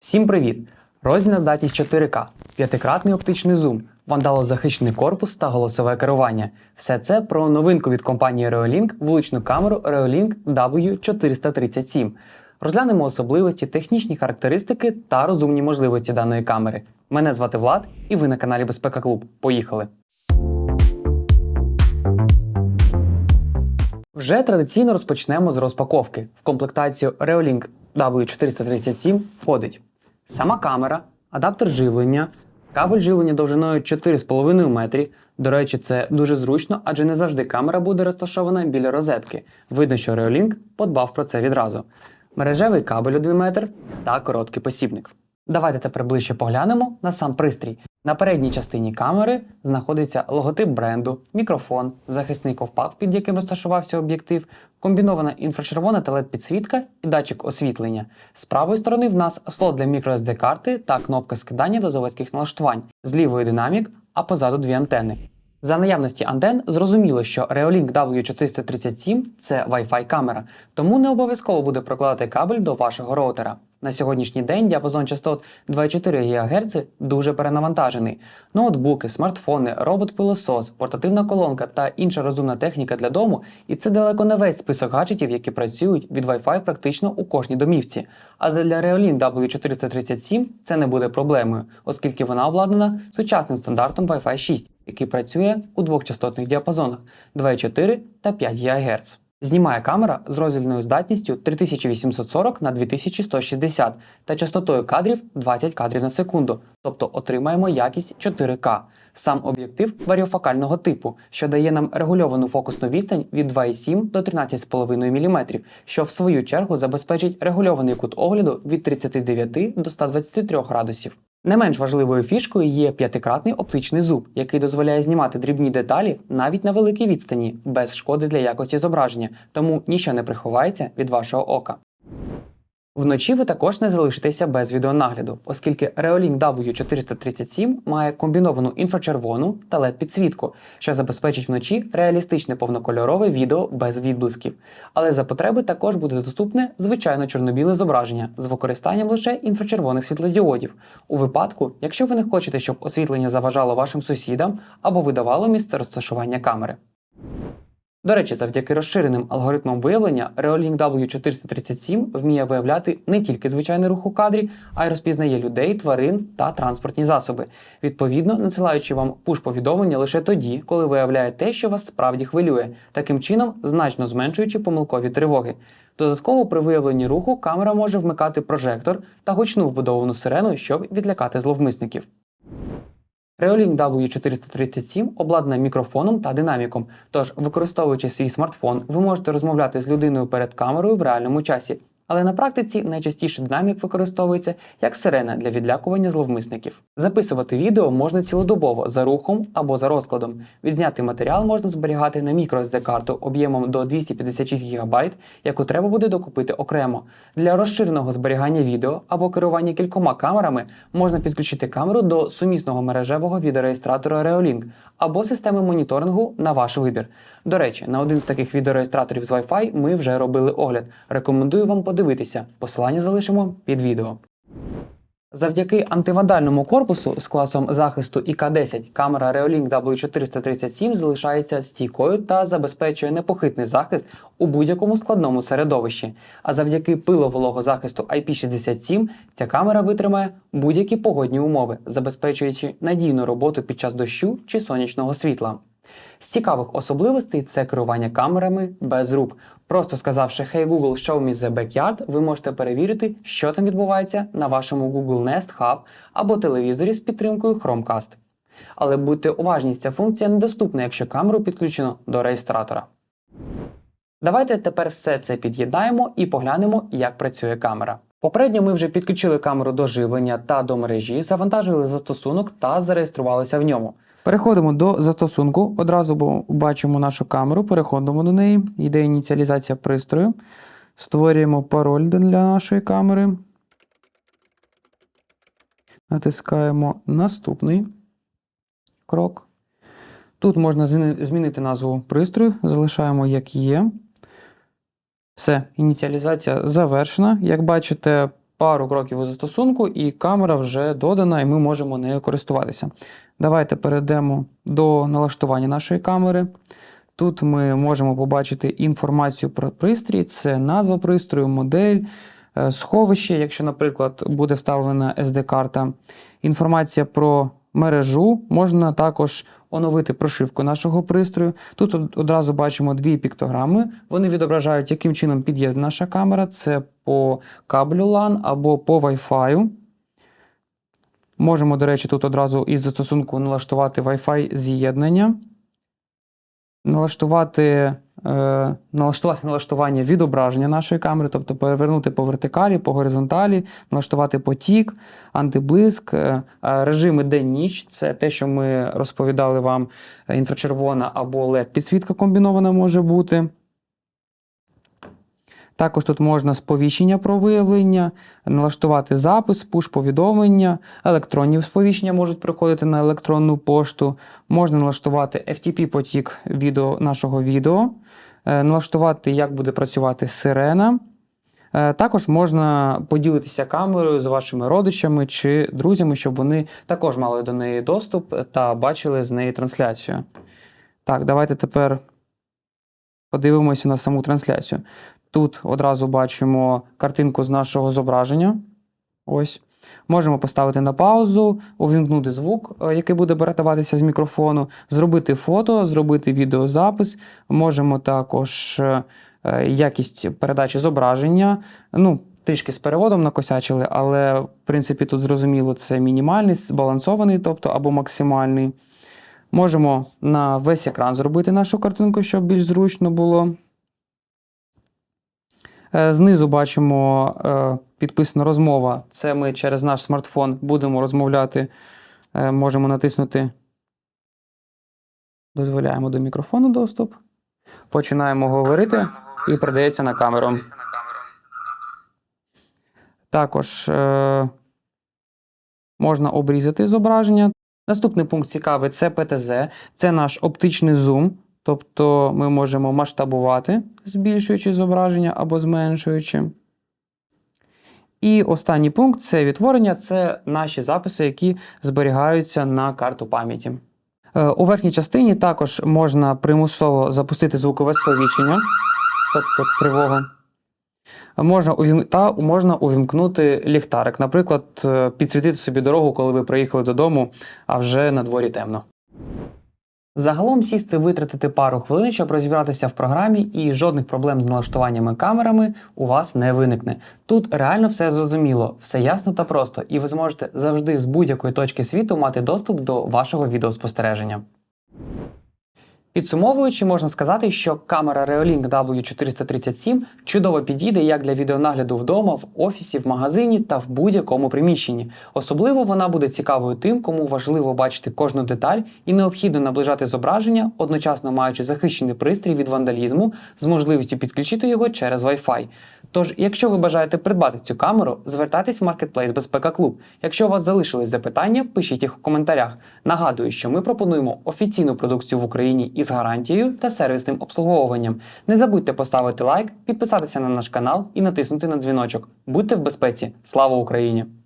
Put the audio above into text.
Всім привіт! Роздільна здатність 4К, п'ятикратний оптичний зум, вандалозахищений корпус та голосове керування. Все це про новинку від компанії Reolink вуличну камеру Reolink W437. Розглянемо особливості, технічні характеристики та розумні можливості даної камери. Мене звати Влад, і ви на каналі Безпека Клуб. Поїхали! Вже традиційно розпочнемо з розпаковки. В комплектацію Reolink W437 входить сама камера, адаптер живлення, кабель живлення довжиною 4,5 метрі. До речі, це дуже зручно, адже не завжди камера буде розташована біля розетки. Видно, що Reolink подбав про це відразу. Мережевий кабель 1 метр та короткий посібник. Давайте тепер ближче поглянемо на сам пристрій. На передній частині камери знаходиться логотип бренду, мікрофон, захисний ковпак, під яким розташувався об'єктив, комбінована інфрачервона та LED-підсвітка і датчик освітлення. З правої сторони в нас слот для microSD карти та кнопка скидання до заводських налаштувань. З лівої динамік, а позаду дві антени. За наявності антен зрозуміло, що Reolink W437 це Wi-Fi камера, тому не обов'язково буде прокладати кабель до вашого роутера. На сьогоднішній день діапазон частот 2,4 ГГц дуже перенавантажений. Ноутбуки, смартфони, робот-пилосос, портативна колонка та інша розумна техніка для дому, і це далеко не весь список гаджетів, які працюють від Wi-Fi практично у кожній домівці. Але для Reolink W437 це не буде проблемою, оскільки вона обладнана сучасним стандартом Wi-Fi 6, який працює у двох частотних діапазонах 2,4 та 5 ГГц. Знімає камера з роздільною здатністю 3840 на 2160 та частотою кадрів 20 кадрів на секунду, тобто отримаємо якість 4К. Сам об'єктив варіофокального типу, що дає нам регульовану фокусну відстань від 2,7 до 13,5 мм, що в свою чергу забезпечить регульований кут огляду від 39 до 123 градусів. Не менш важливою фішкою є п'ятикратний оптичний зуб, який дозволяє знімати дрібні деталі навіть на великій відстані, без шкоди для якості зображення, тому нічого не приховається від вашого ока. Вночі ви також не залишитеся без відеонагляду, оскільки Reolink W437 має комбіновану інфрачервону та led підсвітку, що забезпечить вночі реалістичне повнокольорове відео без відблисків. Але за потреби також буде доступне звичайно чорнобіле зображення з використанням лише інфрачервоних світлодіодів, у випадку, якщо ви не хочете, щоб освітлення заважало вашим сусідам або видавало місце розташування камери. До речі, завдяки розширеним алгоритмам виявлення Reolink W437 вміє виявляти не тільки звичайний рух у кадрі, а й розпізнає людей, тварин та транспортні засоби, відповідно надсилаючи вам пуш-повідомлення лише тоді, коли виявляє те, що вас справді хвилює, таким чином значно зменшуючи помилкові тривоги. Додатково при виявленні руху камера може вмикати прожектор та гучну вбудовану сирену, щоб відлякати зловмисників. Reolink W437 обладнана мікрофоном та динаміком, тож, використовуючи свій смартфон, ви можете розмовляти з людиною перед камерою в реальному часі. Але на практиці найчастіше динамік використовується як сирена для відлякування зловмисників. Записувати відео можна цілодобово за рухом або за розкладом. Відзнятий матеріал можна зберігати на microSD карту об'ємом до 256 ГБ, яку треба буде докупити окремо. Для розширеного зберігання відео або керування кількома камерами можна підключити камеру до сумісного мережевого відеореєстратора Reolink або системи моніторингу на ваш вибір. До речі, на один з таких відеореєстраторів з Wi-Fi ми вже робили огляд. Рекомендую вам подивитися. Посилання залишимо під відео. Завдяки антивандальному корпусу з класом захисту ІК-10 камера Reolink W437 залишається стійкою та забезпечує непохитний захист у будь-якому складному середовищі. А завдяки пиловологозахисту IP67 ця камера витримає будь-які погодні умови, забезпечуючи надійну роботу під час дощу чи сонячного світла. З цікавих особливостей це керування камерами без рук. Просто сказавши «Hey Google, show me the backyard», ви можете перевірити, що там відбувається на вашому Google Nest Hub або телевізорі з підтримкою Chromecast. Але будьте уважні, ця функція недоступна, якщо камеру підключено до реєстратора. Давайте тепер все це під'єднаємо і поглянемо, як працює камера. Попередньо ми вже підключили камеру до живлення та до мережі, завантажили застосунок та зареєструвалися в ньому. Переходимо до застосунку. Одразу бачимо нашу камеру, переходимо до неї. Йде ініціалізація пристрою. Створюємо пароль для нашої камери. Натискаємо наступний крок. Тут можна змінити назву пристрою, залишаємо як є. Все, ініціалізація завершена. Як бачите, пару кроків у застосунку, і камера вже додана, і ми можемо нею користуватися. Давайте перейдемо до налаштування нашої камери. Тут ми можемо побачити інформацію про пристрій: це назва пристрою, модель, е, сховище, якщо, наприклад, буде вставлена SD-карта. Інформація про мережу, можна також оновити прошивку нашого пристрою. Тут одразу бачимо дві піктограми. Вони відображають, яким чином під'єднана наша камера. Це по каблю LAN або по Wi-Fi. Можемо, до речі, тут одразу із застосунку налаштувати Wi-Fi з'єднання, налаштувати, е, налаштувати налаштування відображення нашої камери, тобто перевернути по вертикалі, по горизонталі, налаштувати потік, антиблиск, е, режими день-ніч це те, що ми розповідали вам, е, інфрачервона або LED підсвітка комбінована може бути. Також тут можна сповіщення про виявлення, налаштувати запис, пуш-повідомлення, електронні сповіщення можуть приходити на електронну пошту. Можна налаштувати FTP-потік відео, нашого відео, е, налаштувати, як буде працювати сирена. Е, Також можна поділитися камерою з вашими родичами чи друзями, щоб вони також мали до неї доступ та бачили з неї трансляцію. Так, давайте тепер подивимося на саму трансляцію. Тут одразу бачимо картинку з нашого зображення. Ось. Можемо поставити на паузу, увімкнути звук, е, який буде передаватися з мікрофону, зробити фото, зробити відеозапис. Можемо також е, е, якість передачі зображення. Ну, трішки з переводом накосячили, але в принципі тут зрозуміло, це мінімальний, збалансований, тобто або максимальний. Можемо на весь екран зробити нашу картинку, щоб більш зручно було. Е, Знизу бачимо е, підписано розмова. Це ми через наш смартфон будемо розмовляти. Е, Можемо натиснути. Дозволяємо до мікрофону доступ. Починаємо говорити і передається на камеру. Також можна обрізати зображення. Наступний пункт цікавий це ПТЗ, це наш оптичний зум. Тобто ми можемо масштабувати, збільшуючи зображення або зменшуючи. І останній пункт це відтворення, це наші записи, які зберігаються на карту пам'яті. Е, У верхній частині також можна примусово запустити звукове сповіщення, тобто тривогу. Можна увім... Та можна увімкнути ліхтарик, наприклад, е, підсвітити собі дорогу, коли ви приїхали додому, а вже на дворі темно. Загалом сісти витратити пару хвилин, щоб розібратися в програмі, і жодних проблем з налаштуваннями камерами у вас не виникне. Тут реально все зрозуміло, все ясно та просто, і ви зможете завжди з будь-якої точки світу мати доступ до вашого відеоспостереження. Підсумовуючи, можна сказати, що камера Reolink W437 чудово підійде як для відеонагляду вдома, в офісі, в магазині та в будь-якому приміщенні. Особливо вона буде цікавою тим, кому важливо бачити кожну деталь і необхідно наближати зображення, одночасно маючи захищений пристрій від вандалізму з можливістю підключити його через Wi-Fi. Тож, якщо ви бажаєте придбати цю камеру, звертайтесь в Marketplace Безпека Клуб. Якщо у вас залишились запитання, пишіть їх у коментарях. Нагадую, що ми пропонуємо офіційну продукцію в Україні із гарантією та сервісним обслуговуванням. Не забудьте поставити лайк, підписатися на наш канал і натиснути на дзвіночок. Будьте в безпеці! Слава Україні!